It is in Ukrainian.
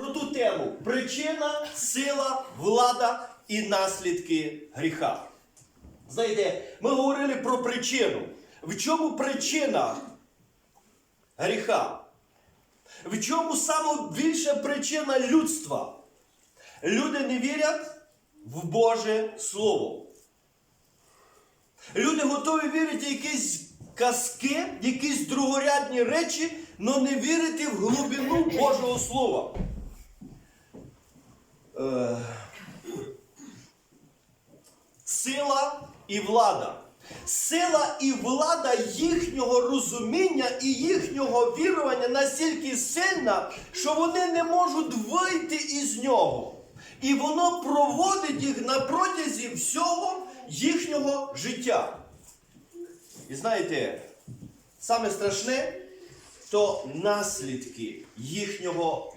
Про ту тему причина, сила, влада і наслідки гріха. Знаєте, ми говорили про причину. В чому причина гріха? В чому саме більша причина людства? Люди не вірять в Боже Слово. Люди готові вірити в якісь казки, якісь другорядні речі, але не вірити в глибину Божого Слова. Е, Сила і влада. Сила і влада їхнього розуміння і їхнього вірування настільки сильна, що вони не можуть вийти із нього. І воно проводить їх на протязі всього їхнього життя. І знаєте, саме страшне то наслідки їхнього